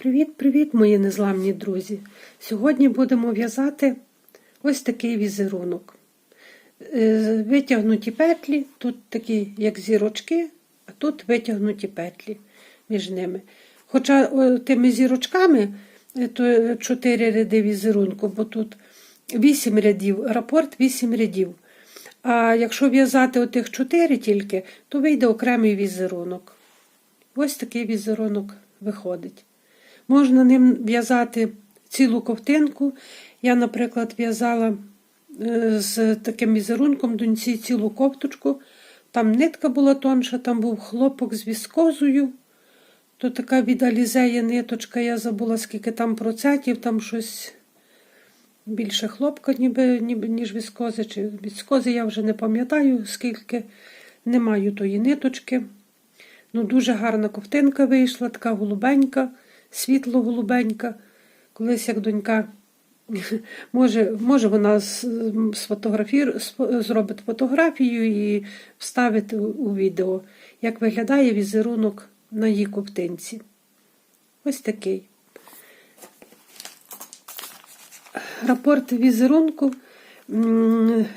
Привіт-привіт, мої незламні друзі! Сьогодні будемо в'язати ось такий візерунок. Е, Витягнуті петлі, тут такі, як зірочки, а тут витягнуті петлі між ними. Хоча тими зірочками е, то 4 ряди візерунку, бо тут 8 рядів, рапорт 8 рядів. А якщо в'язати отих 4 тільки, то вийде окремий візерунок. Ось такий візерунок виходить. Можна ним в'язати цілу ковтинку. Я, наприклад, в'язала е, з таким візерунком доньці цілу кофточку. Там нитка була тонша, там був хлопок з віскозою. То така від алізеї ниточка, я забула, скільки там процентів, там щось більше хлопка, ніби, ніби, ніж віскози. Чи віскози я вже не пам'ятаю, скільки не маю тої ниточки. Ну, Дуже гарна ковтинка вийшла, така голубенька, світло-голубенька. Колись як донька, може, може вона зробить фотографію і вставить у відео, як виглядає візерунок на її ковтинці. Ось такий. Рапорт візерунку,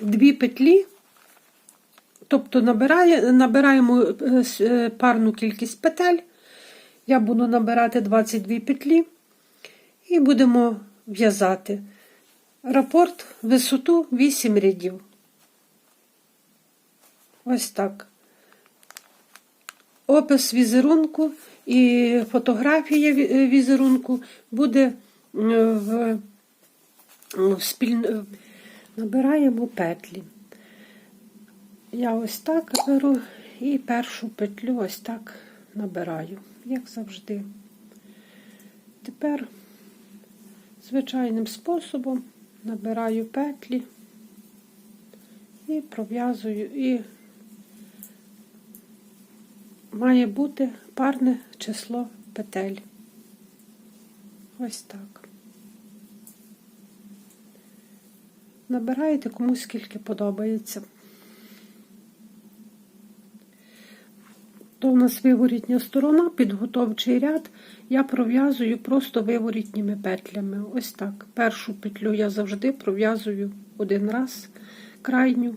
дві петлі. Тобто набирає, набираємо е, парну кількість петель. Я буду набирати 22 петлі і будемо в'язати рапорт висоту 8 рядів. Ось так. Опис візерунку і фотографія візерунку буде в, в спіль... Набираємо петлі. Я ось так беру і першу петлю ось так набираю, як завжди. Тепер звичайним способом набираю петлі і пров'язую, і має бути парне число петель. Ось так. Набираєте кому скільки подобається. То у нас виворітня сторона, підготовчий ряд, я пров'язую просто виворітніми петлями. Ось так. Першу петлю я завжди пров'язую один раз, крайню,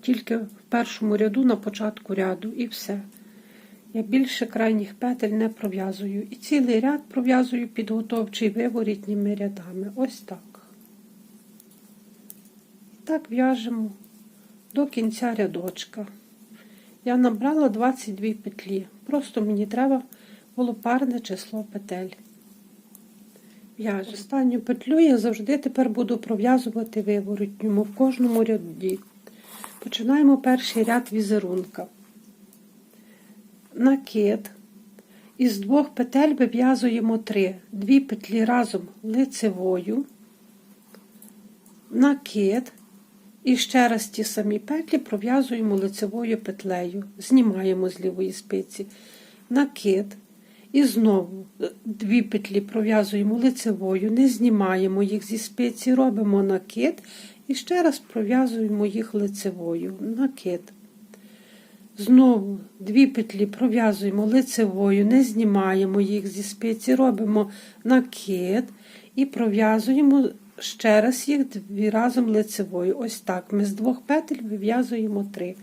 тільки в першому ряду на початку ряду, і все. Я більше крайніх петель не пров'язую. І цілий ряд пров'язую підготовчий виворітніми рядами. Ось так. І так в'яжемо до кінця рядочка. Я набрала 22 петлі. Просто мені треба було парне число петель. В'яжу. Останню петлю я завжди тепер буду пров'язувати виворотньому в кожному ряді. Починаємо перший ряд візерунка. Накид. Із двох петель вив'язуємо три. Дві петлі разом лицевою, накид. І ще раз ті самі петлі пров'язуємо лицевою петлею, знімаємо з лівої спиці. Накид. І знову дві петлі пров'язуємо лицевою, не знімаємо їх зі спиці, робимо накид. І ще раз пров'язуємо їх лицевою, накид. Знову дві петлі пров'язуємо лицевою, не знімаємо їх зі спиці, робимо накид. І пров'язуємо ще раз їх дві разом лицевою. Ось так. Ми з двох петель вив'язуємо три.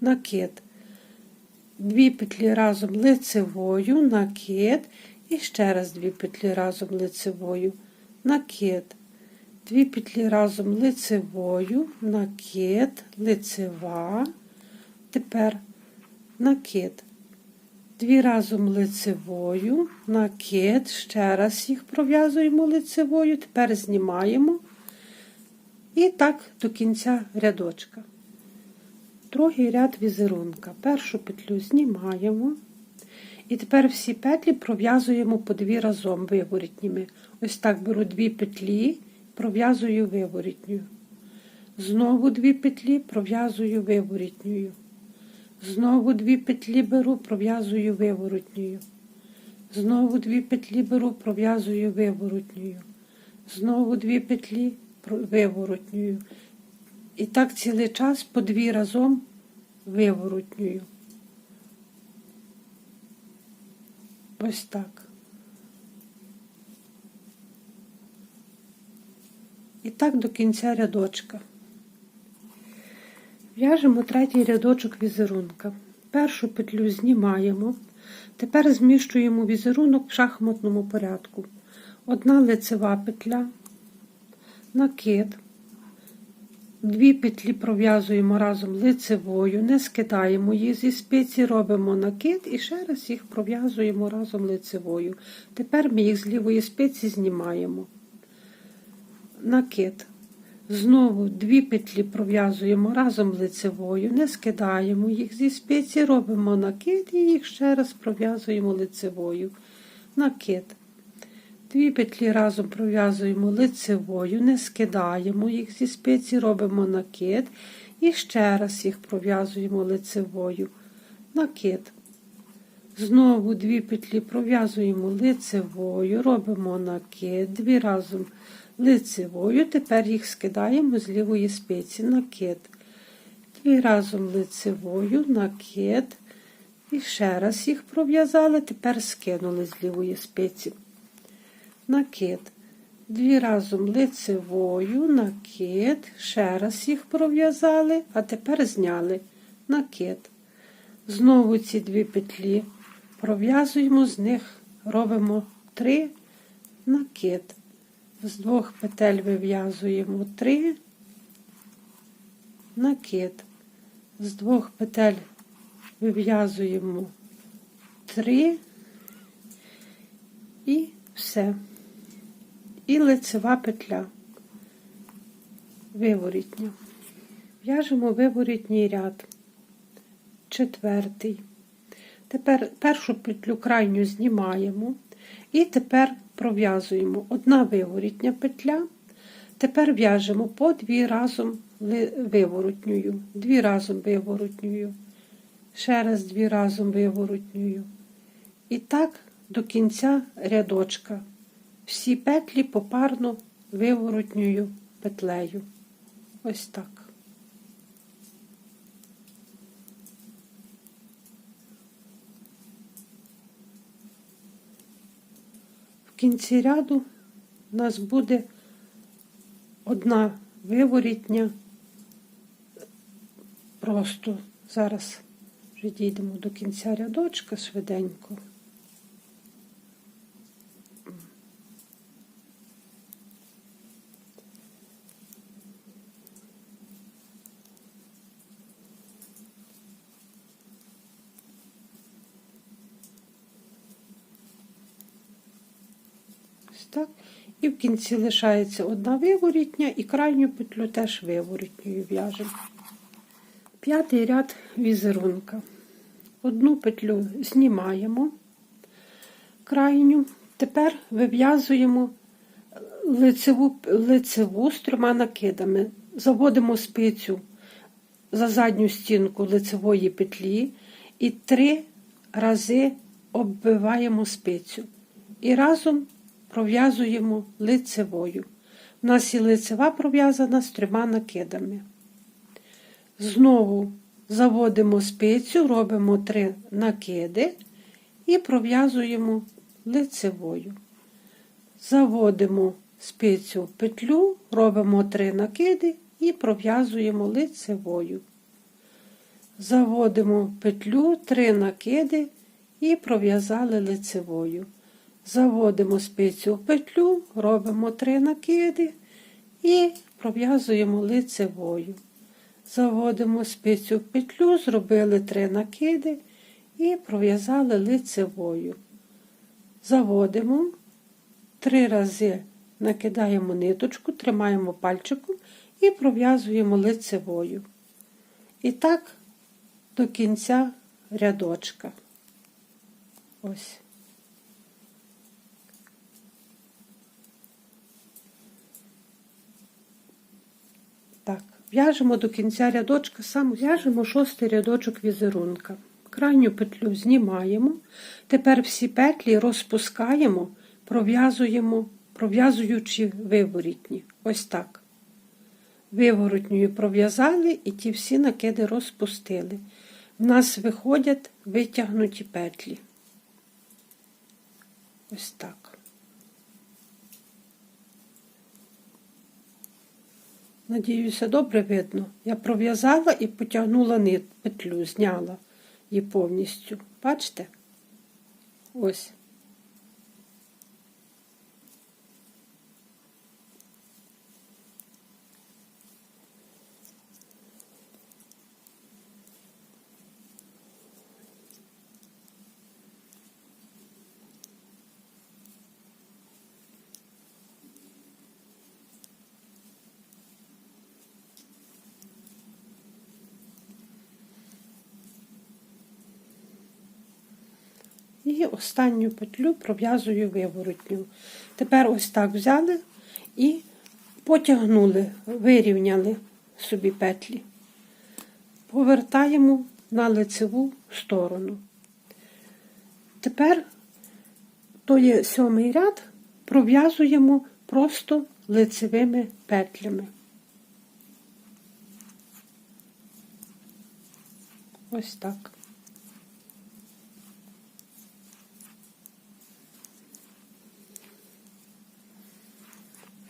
Накид. Дві петлі разом лицевою, накид. І ще раз дві петлі разом лицевою, накид. Дві петлі разом лицевою, накид, лицева. Тепер накид. Дві разом лицевою, накид, ще раз їх пров'язуємо лицевою, тепер знімаємо. І так до кінця рядочка. Другий ряд візерунка. Першу петлю знімаємо. І тепер всі петлі пров'язуємо по дві разом виворітніми. Ось так беру дві петлі, пров'язую виворітню. Знову дві петлі пров'язую виворітньою. Знову дві петлі беру, пров'язую виворотньою. Знову дві петлі беру, пров'язую виворотньою. Знову дві петлі виворотньою. І так цілий час по дві разом виворотньою. Ось так. І так до кінця рядочка. В'яжемо третій рядочок візерунка. Першу петлю знімаємо. Тепер зміщуємо візерунок в шахматному порядку. Одна лицева петля, накид. Дві петлі пров'язуємо разом лицевою, не скидаємо їх зі спиці, робимо накид і ще раз їх пров'язуємо разом лицевою. Тепер ми їх з лівої спиці знімаємо. Накид. Знову дві петлі пров'язуємо разом лицевою, не скидаємо їх зі спиці, робимо накид і їх ще раз пров'язуємо лицевою. Накид. Дві петлі разом пров'язуємо лицевою, не скидаємо їх зі спиці, робимо накид і ще раз їх пров'язуємо лицевою. Накид. Знову дві петлі пров'язуємо лицевою, робимо накид, дві разом лицевою, тепер їх скидаємо з лівої спиці, накид. Дві разом лицевою, накид. І ще раз їх пров'язали, тепер скинули з лівої спиці. Накид. Дві разом лицевою, накид, ще раз їх пров'язали, а тепер зняли накид. Знову ці дві петлі пров'язуємо, з них робимо три накид. З двох петель вив'язуємо три накид. З двох петель вив'язуємо три і все. І лицева петля. Виворітня. В'яжемо виворітній ряд. Четвертий. Тепер першу петлю крайню знімаємо. І тепер пров'язуємо одна виворітня петля. Тепер в'яжемо по дві разом виворотньою, дві разом виворотньою, ще раз дві разом виворотньою. І так до кінця рядочка. Всі петлі попарно виворотньою петлею. Ось так. Кінці ряду у нас буде одна виворітня. Просто зараз вже дійдемо до кінця рядочка швиденько. Так. І в кінці лишається одна виворітня і крайню петлю теж виворітньою в'яжемо. П'ятий ряд візерунка. Одну петлю знімаємо крайню, тепер вив'язуємо лицеву, лицеву з трьома накидами. Заводимо спицю за задню стінку лицевої петлі і три рази оббиваємо спицю. І разом пров'язуємо лицевою. У нас і лицева пров'язана з трьома накидами. Знову заводимо спицю, робимо три накиди і пров'язуємо лицевою. Заводимо спицю в петлю, робимо три накиди і пров'язуємо лицевою. Заводимо петлю, три накиди і пров'язали лицевою. Заводимо спицю в петлю, робимо три накиди і пров'язуємо лицевою. Заводимо спицю в петлю, зробили три накиди і пров'язали лицевою. Заводимо, три рази накидаємо ниточку, тримаємо пальчиком і пров'язуємо лицевою. І так до кінця рядочка. Ось. Так, в'яжемо до кінця рядочка, сам в'яжемо шостий рядочок візерунка. Крайню петлю знімаємо. Тепер всі петлі розпускаємо, пров'язуємо, пров'язуючи виворітні. Ось так. Виворотньою пров'язали і ті всі накиди розпустили. В нас виходять витягнуті петлі. Ось так. Надіюся, добре видно. Я пров'язала і потягнула нит, петлю, зняла її повністю. Бачите? Ось. І останню петлю пров'язую виворотню. Тепер ось так взяли і потягнули, вирівняли собі петлі. Повертаємо на лицеву сторону. Тепер то є сьомий ряд, пров'язуємо просто лицевими петлями. Ось так.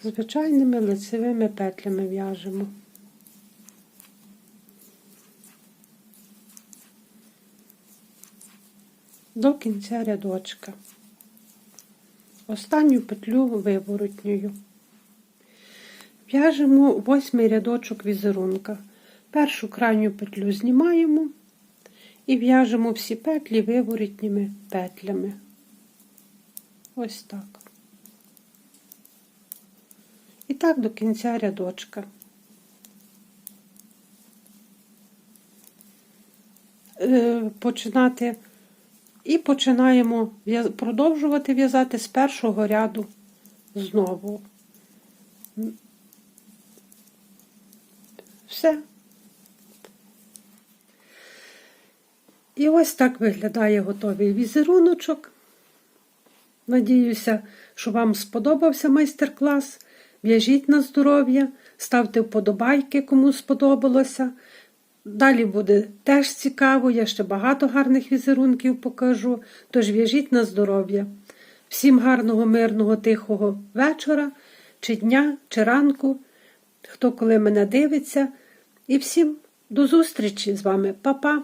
Звичайними лицевими петлями в'яжемо. До кінця рядочка. Останню петлю виворотньою. В'яжемо восьмий рядочок візерунка. Першу крайню петлю знімаємо і в'яжемо всі петлі виворотніми петлями. Ось так. І так до кінця рядочка. Е, Починати і починаємо продовжувати в'язати з першого ряду знову. Все. І ось так виглядає готовий візеруночок. Надіюся, що вам сподобався майстер-клас. В'яжіть на здоров'я, ставте вподобайки, кому сподобалося. Далі буде теж цікаво, я ще багато гарних візерунків покажу. Тож в'яжіть на здоров'я. Всім гарного, мирного, тихого вечора, чи дня, чи ранку, хто коли мене дивиться. І всім до зустрічі з вами, Па-па!